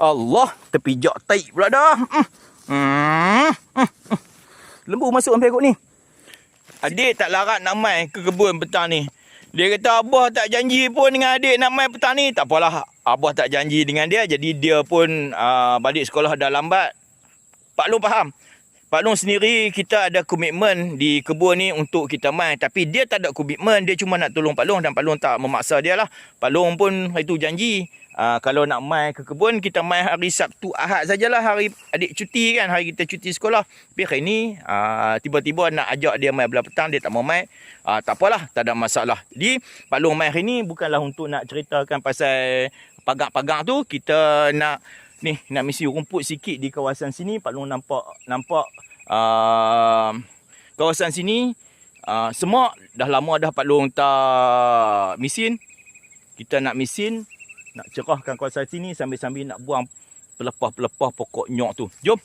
Allah, terpijak tai pula dah. Hmm. Hmm. Hmm. Hmm. Lembu masuk sampai kot ni. Adik tak larat nak mai ke kebun petang ni. Dia kata abah tak janji pun dengan adik nak mai petang ni. Tak apalah. Abah tak janji dengan dia. Jadi dia pun uh, balik sekolah dah lambat. Pak Long faham. Pak Long sendiri kita ada komitmen di kebun ni untuk kita mai. Tapi dia tak ada komitmen. Dia cuma nak tolong Pak Long dan Pak Long tak memaksa dia lah. Pak Long pun itu janji. Uh, kalau nak mai ke kebun, kita mai hari Sabtu Ahad sajalah. Hari adik cuti kan. Hari kita cuti sekolah. Tapi hari ni uh, tiba-tiba nak ajak dia mai belah petang. Dia tak mau mai. Uh, tak apalah. Tak ada masalah. Jadi Pak Long mai hari ni bukanlah untuk nak ceritakan pasal pagar-pagar tu. Kita nak ni nak misi rumput sikit di kawasan sini. Pak Long nampak nampak uh, kawasan sini. Uh, semak. Dah lama dah Pak Long tak misin. Kita nak misin nak cerahkan kawasan sini sambil-sambil nak buang pelepah-pelepah pokok nyok tu. Jom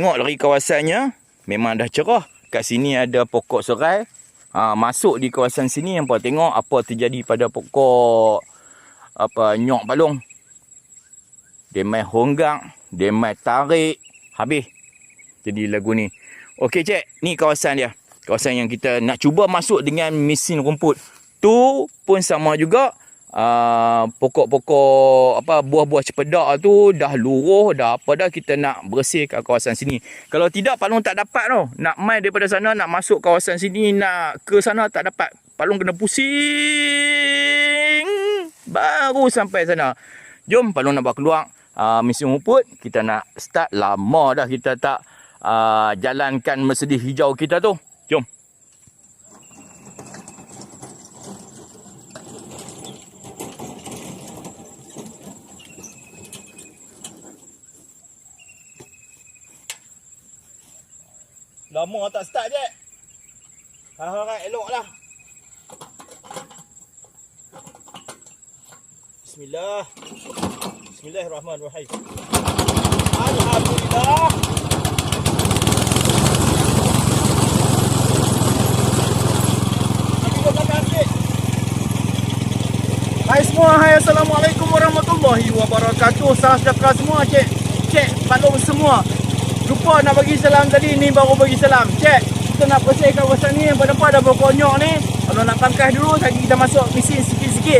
Tengok dari kawasannya memang dah cerah. Kat sini ada pokok serai. Ha, masuk di kawasan sini hampa tengok apa terjadi pada pokok apa nyok balong. Dia main honggang, dia main tarik, habis. Jadi lagu ni. Okey cek, ni kawasan dia. Kawasan yang kita nak cuba masuk dengan mesin rumput. Tu pun sama juga uh, pokok-pokok apa buah-buah cepedak tu dah luruh dah apa dah kita nak bersihkan kawasan sini. Kalau tidak Palung tak dapat tu. Nak mai daripada sana nak masuk kawasan sini nak ke sana tak dapat. Palung kena pusing baru sampai sana. Jom Palung nak bawa keluar uh, mesin rumput. Kita nak start lama dah kita tak uh, jalankan Mercedes hijau kita tu. Jom. Lama tak start je. Harap eloklah. Bismillah. Bismillahirrahmanirrahim. Alhamdulillah. Hai semua, hai Assalamualaikum warahmatullahi wabarakatuh Salam sejahtera semua, cik Cik, palung semua Lupa nak bagi salam tadi, ni baru bagi salam. Cik, kita nak bersihkan kawasan ni. Yang depan ada berkonyok ni. Kalau nak pangkas dulu, lagi kita masuk mesin sikit-sikit.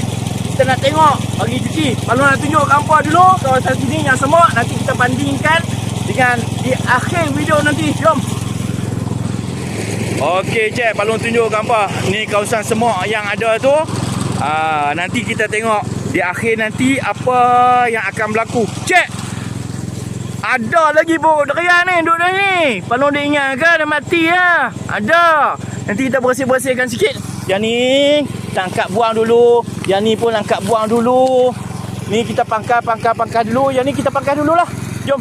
Kita nak tengok, bagi cuci. Kalau nak tunjuk gambar dulu, kawasan sini yang semak Nanti kita bandingkan dengan di akhir video nanti. Jom. Okey cik, balon tunjuk gambar Ni kawasan semak yang ada tu. Aa, Nanti kita tengok Di akhir nanti apa yang akan berlaku. Cik Ada lagi buruk derian ni duduk ni. Balon dia ingat ke dah mati lah Ada. Nanti kita bersih-bersihkan sikit. Yang ni kita angkat buang dulu. Yang ni pun angkat buang dulu. Ni kita pangkal, pangkal, pangkal dulu. Yang ni kita pangkal dululah. Jom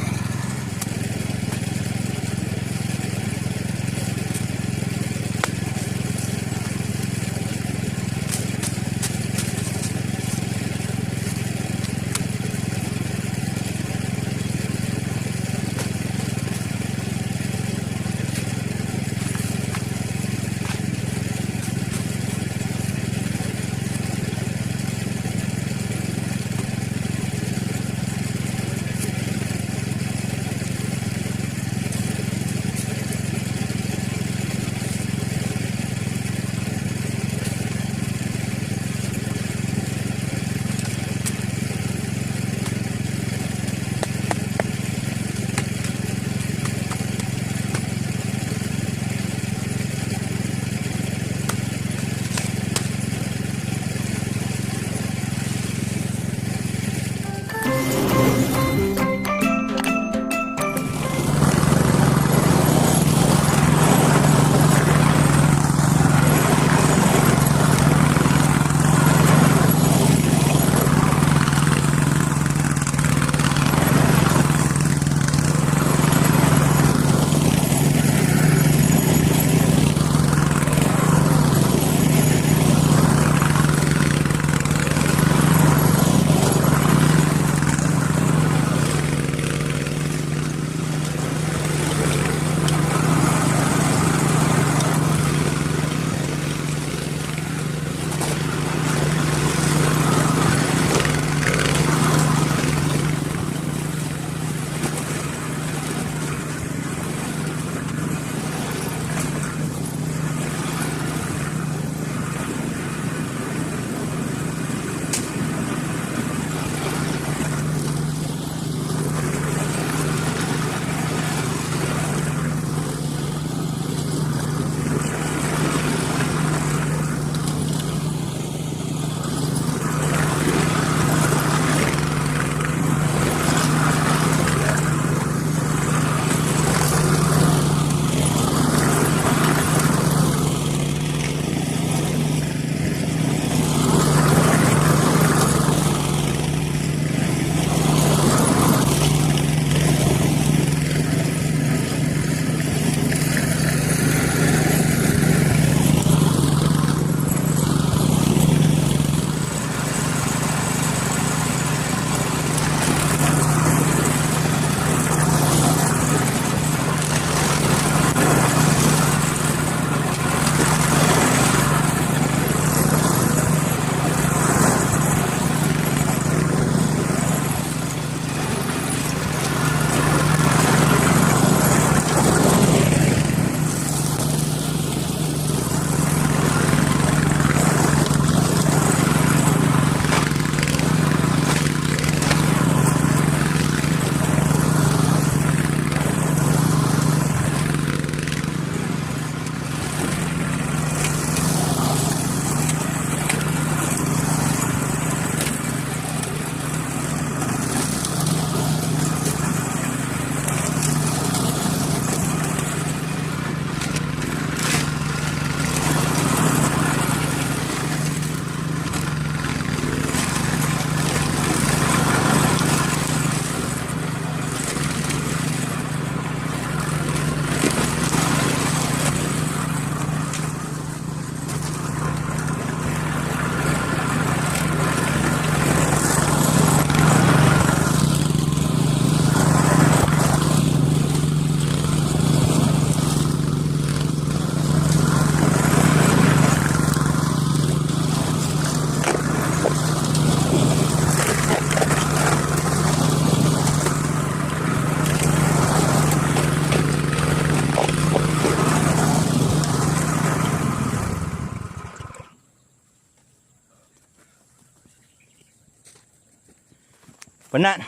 Penat.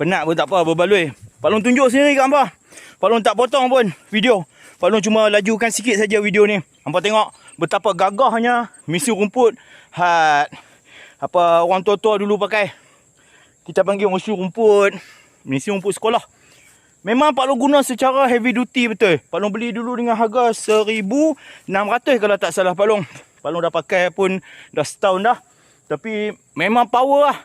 Penat pun tak apa berbaloi. Pak Long tunjuk sendiri kat hangpa. Pak Long tak potong pun video. Pak Long cuma lajukan sikit saja video ni. Hangpa tengok betapa gagahnya misi rumput hat apa orang tua-tua dulu pakai. Kita panggil misi rumput, misi rumput sekolah. Memang Pak Long guna secara heavy duty betul. Pak Long beli dulu dengan harga 1600 kalau tak salah Pak Long. Pak Long dah pakai pun dah setahun dah. Tapi memang power lah.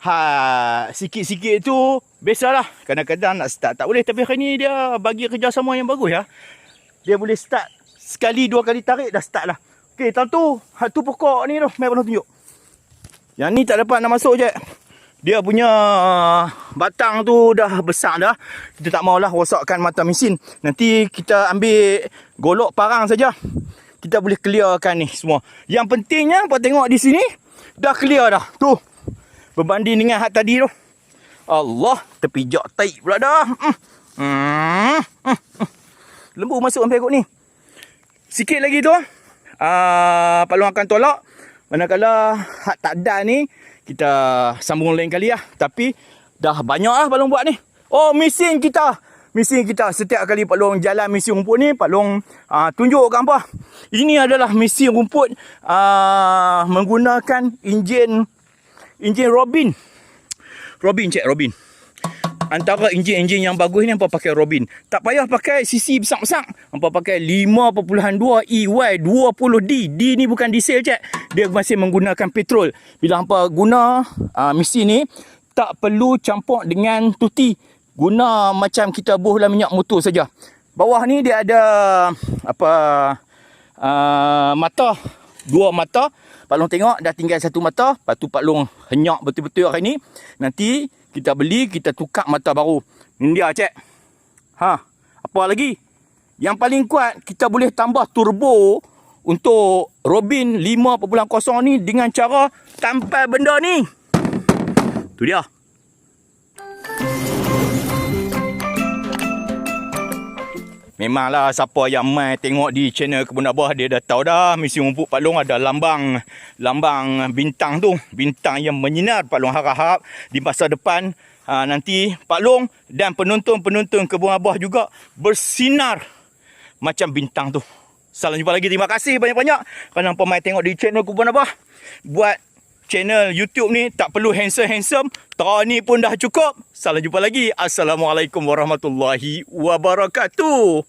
Ha, sikit-sikit tu biasalah. Kadang-kadang nak start tak boleh. Tapi hari ni dia bagi kerjasama yang bagus ya. Dia boleh start sekali dua kali tarik dah start lah. Okey, tahun tu, tu pokok ni tu. Pak Long tunjuk. Yang ni tak dapat nak masuk je. Dia punya batang tu dah besar dah. Kita tak maulah rosakkan mata mesin. Nanti kita ambil golok parang saja. Kita boleh clearkan ni semua. Yang pentingnya, apa tengok di sini, dah clear dah. Tu. Berbanding dengan hak tadi tu. Allah, terpijak taik pula dah. Hmm. Hmm. Hmm. Lembu masuk sampai kot ni. Sikit lagi tu. Uh, Pak akan tolak. Manakala hak tak ada ni, kita sambung lain kali lah. Tapi dah banyak lah Pak buat ni. Oh, mesin kita. Mesin kita. Setiap kali Pak Long jalan mesin rumput ni, Pak Long uh, tunjuk kat apa. Ini adalah mesin rumput uh, menggunakan enjin enjin Robin. Robin, cek Robin. Antara enjin-enjin yang bagus ni hampa pakai Robin. Tak payah pakai CC besar-besar. Hampa pakai 5.2 EY 20D. D ni bukan diesel cek. Dia masih menggunakan petrol. Bila hampa guna uh, mesin ni tak perlu campur dengan tuti. Guna macam kita buh dalam minyak motor saja. Bawah ni dia ada apa uh, mata dua mata. Pak Long tengok dah tinggal satu mata. Lepas tu Pak Long henyak betul-betul hari ni. Nanti kita beli, kita tukar mata baru. Ini dia cek. Ha, apa lagi? Yang paling kuat, kita boleh tambah turbo untuk Robin 5.0 ni dengan cara tampal benda ni. Tu dia. Memanglah siapa yang mai tengok di channel Kebun Abah dia dah tahu dah misi rumput Pak Long ada lambang lambang bintang tu, bintang yang menyinar Pak Long harap-harap di masa depan ha, nanti Pak Long dan penonton-penonton Kebun Abah juga bersinar macam bintang tu. Salam jumpa lagi. Terima kasih banyak-banyak kerana pemain tengok di channel Kebun Abah. Buat channel YouTube ni tak perlu handsome-handsome. Ni pun dah cukup. Salam jumpa lagi. Assalamualaikum warahmatullahi wabarakatuh.